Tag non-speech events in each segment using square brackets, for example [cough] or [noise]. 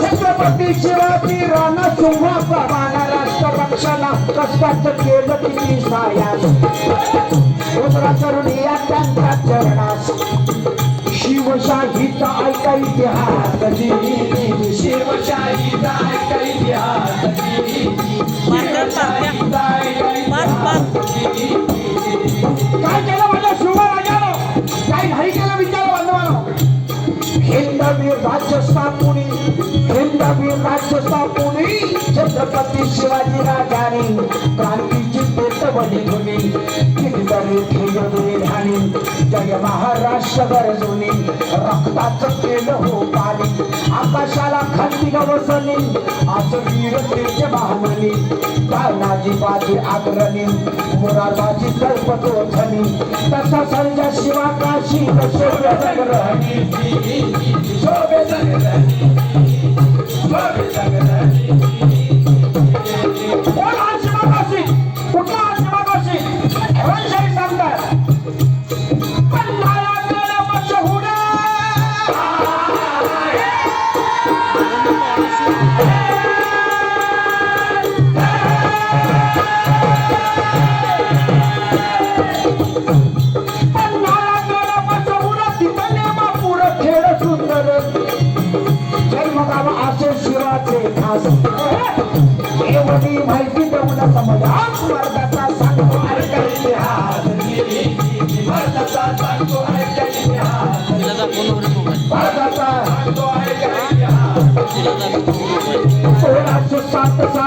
छत्रपती शिवाजी राणा सिंहाचा बाणा राष्ट्र पक्षाला कष्टाचं केलं किती सायास. रुद्रा करुणिया त्यांच्या चरणास. शिवशाहीचा ऐका इतिहास. शिवशाहीचा ऐका इतिहास. काय केलं छत्रपती शिवाजी राजाने क्रांतीची पेटवली धुनी कितीतरी ठेवली ध्यानी जय महाराष्ट्र गरजुनी रक्ताचं केलं हो पाणी. आकाशाला खाती गवसनी आज वीर वीरतेचे महामनी. तानाजी बाजी आग्रणी. मुरारबाजी कल्पतो तसा संजय शिवा काशी. शौर्य संग्रहणी. शोभे संग्रहणी. शोभे संग्रहणी.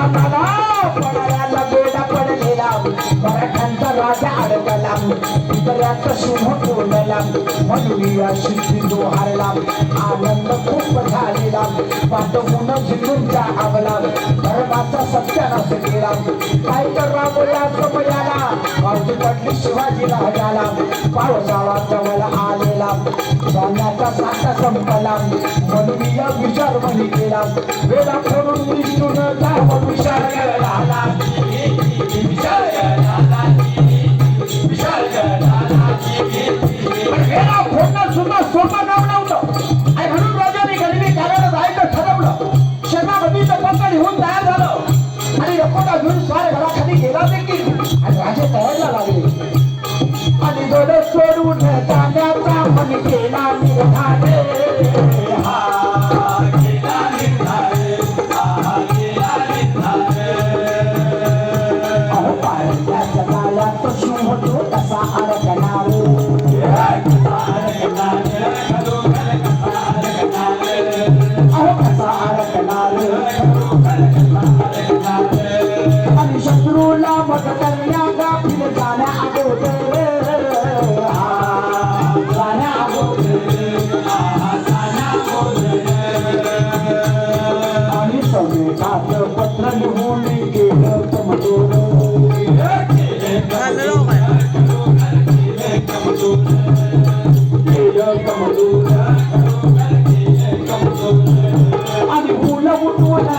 सात साताला पडायला पडलेला मराठ्यांचा राजा अडकला इतऱ्याचा शुभ बोलला म्हणून या शिल्पी हारला आनंद खूप झालेला पाठवून झिंगूंचा आवला धर्माचा सत्यानाश केला काय तर राबोया समयाला अर्ज पडली शिवाजीला हजाला पावसाळा जवळ आलेला धान्याचा साठा संपला म्हणून या विचार म्हणी केला वेळा करून आणि राजे लागले आणि सोडून जाण्याचा मन केला निर्धारे.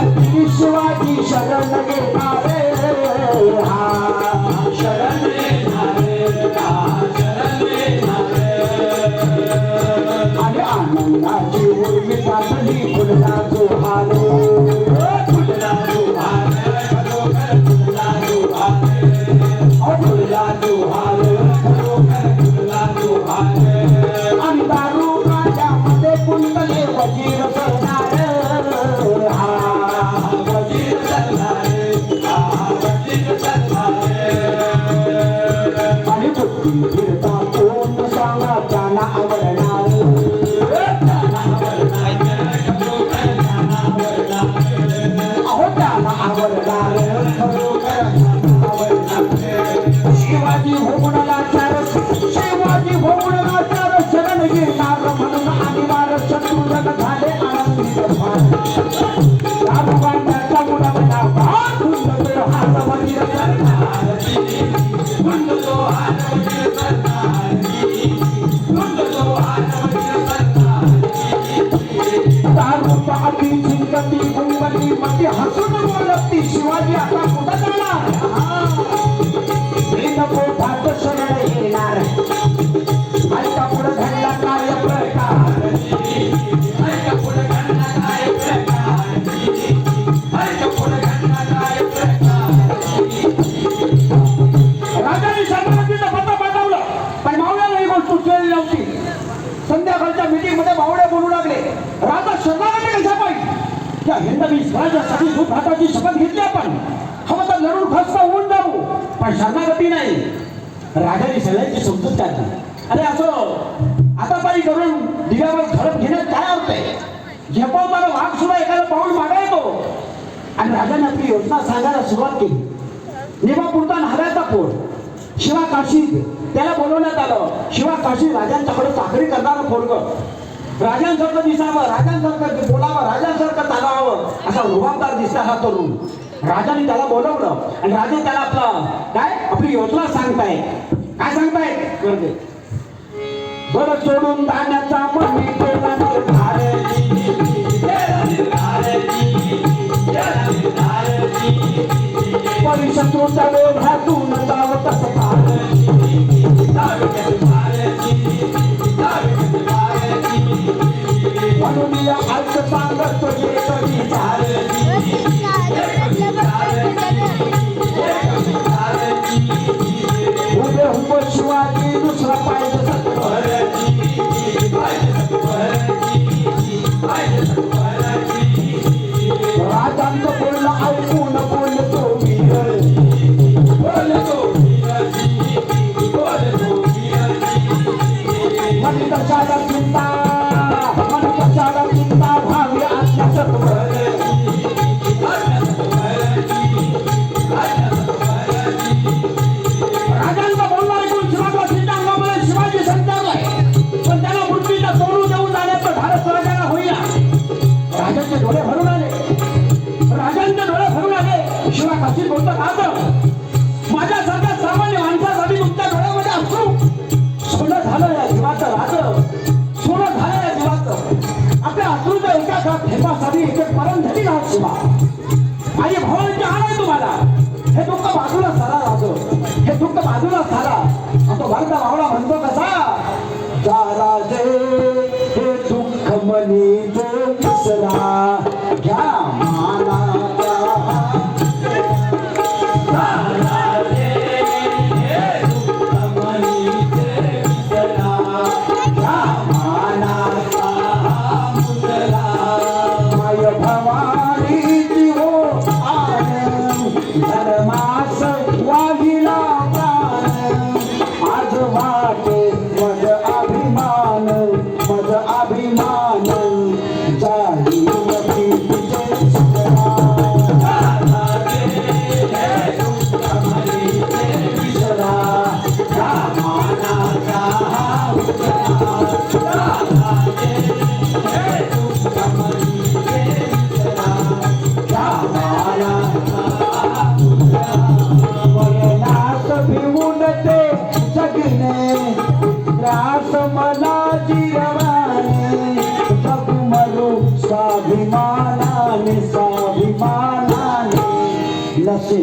उठवून शिवाजी शरण घेणारे I पाहिजे या स्वराज्यासाठी दूध हाताची शपथ घेतली आपण? हवं तर लढून खस्त होऊन जाऊ. पण शरणागती नाही. राजाने सगळ्यांची समजूत काढली. अरे असं आता बाई करून दिव्यावर झडप घेण्यात काय अर्थ आहे? मला वाघ सुद्धा एखादा पाऊल मागायतो आणि राजाने आपली योजना सांगायला सुरुवात केली. निमापुरता नागाचा पोट शिवा काशी त्याला बोलवण्यात आलं. शिवा काशी राजांच्याकडे चाकरी करणारं पोरग. राजांसारखं दिसावं राजांसारखं बोलावं राजांसारखं चालावं असा रुबाबदार दिसला हा तरुण. राजाने त्याला बोलवलं आणि राजा त्याला आपलं काय? आपली योजना सांगताय काय सांगताय करते बरं सोडून जाण्याचा दुःख मनी जो जगणे त्रास मला जिरवाने जगमरू स्वाभिमानाने स्वाभिमानाने लसे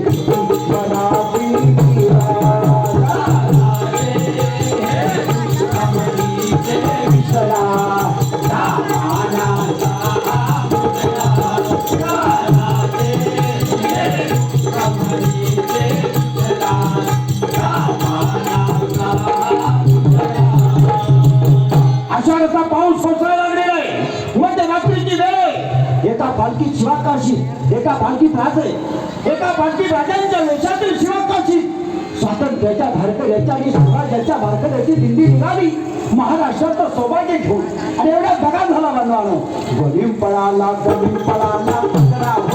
आहे शिवाकाशी. एका पालखीत राजे. एका पालखीत राजांच्या वेशातील शिवाकाशी. स्वातंत्र्याच्या भारकऱ्याच्या आणि स्वराज्याच्या भारकऱ्याची दिंडी निघाली. महाराष्ट्राचं सौभाग्य घेऊन. आणि एवढा दगा झाला बनवानं गरीब पळाला गरीब पळाला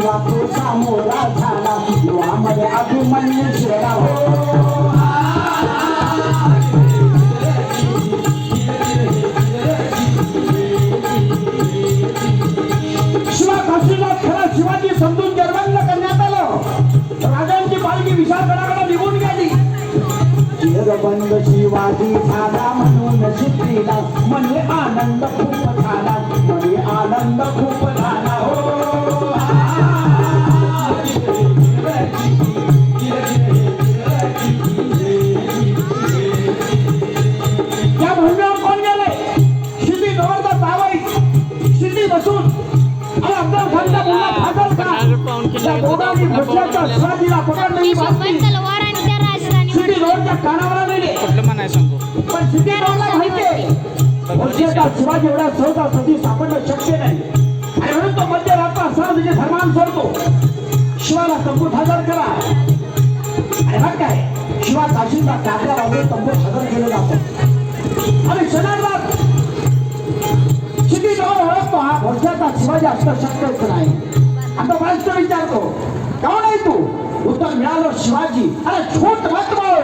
सर्व सामोरा झाला. युवामध्ये अभिमन्यू शिरा हो शिवा शिवाजी समजून त्या बोधानी आपल्याला शिवाजीला पकडलं ही शंभर बातमी सिटी रोडच्या कानावर नेली पण सिटी रोडला माहितीये भुजल्याचा शिवाजी एवढ्या सहसा सती सापडणं शक्य नाही. आणि म्हणून तो मध्यरात्र असताना तिचे धर्मान सोडतो. शिवाला तंबूत हजर करा. आणि मग काय? शिवा काशीचा काकरा बाजू तंबूत हजर केलं जातं. आणि क्षणार्धात किती जवळ ओळखतो हा भोजनाचा शिवाजी असणं शक्यच नाही. आता बराच तो विचारतो. कोण आहे तू. उत्तर मिळालं शिवाजी. अरे छोट मत बोल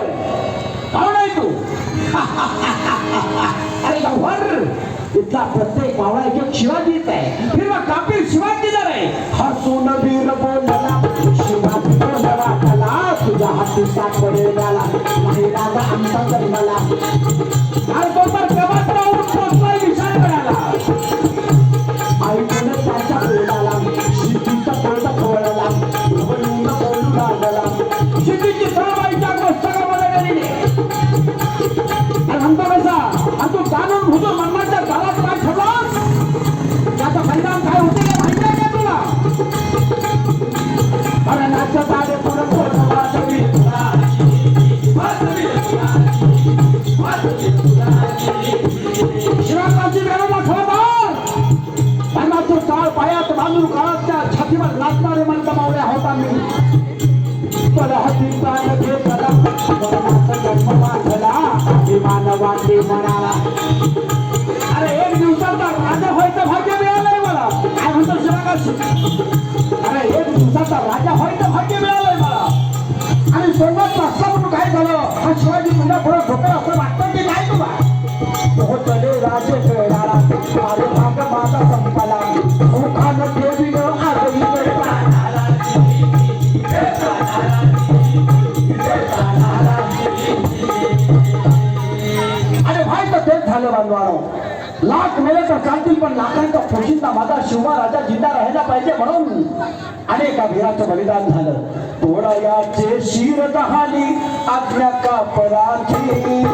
कोण आहे तू. [laughs] अरे गव्हर. इथला प्रत्येक मावळा एक शिवाजीच आहे. फिरवा कापीर शिवाजीदार जर आहे. हसून वीर बोलला शिवाजी बोलला कला तुझ्या हाती सापडे मला. नाही राजा आमचा जन्मला. आणि तो तर जन्म बांधला अभिमान वाटे म्हणाला अरे एक दिवसाचा राजा व्हायचं भाग्य मिळालंय मला. काय म्हणतो अरे एक दिवसाचा राजा मेले तर चालतील पण लाखांचा पोशिंदा माझा शिवा राजा जिंदा राहायला पाहिजे म्हणून अनेका वीराचं बलिदान झालं. तोडायाचे शिर दहाली आज्ञा का पराठी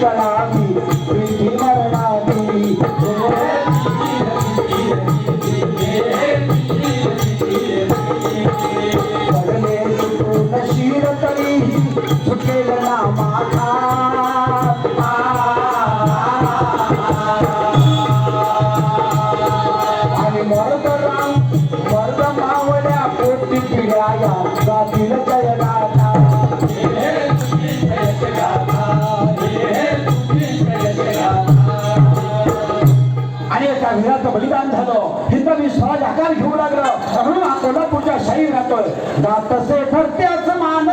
कशी कळावी हिंदवी आकार घेऊ लागलं. म्हणून हा कोल्हापूरच्या शाही राहतोय. गातसे ठरतेच मान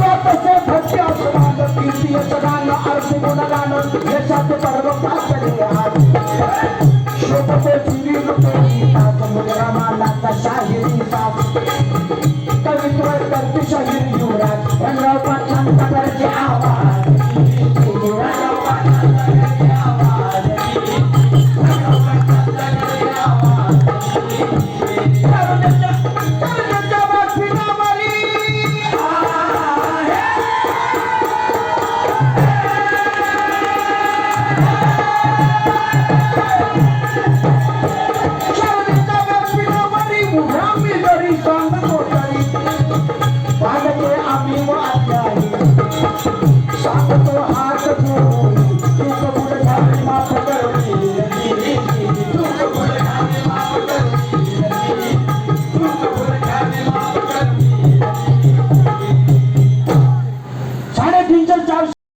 गातसे ठरतेच मान कीर्ती यशगान शोभते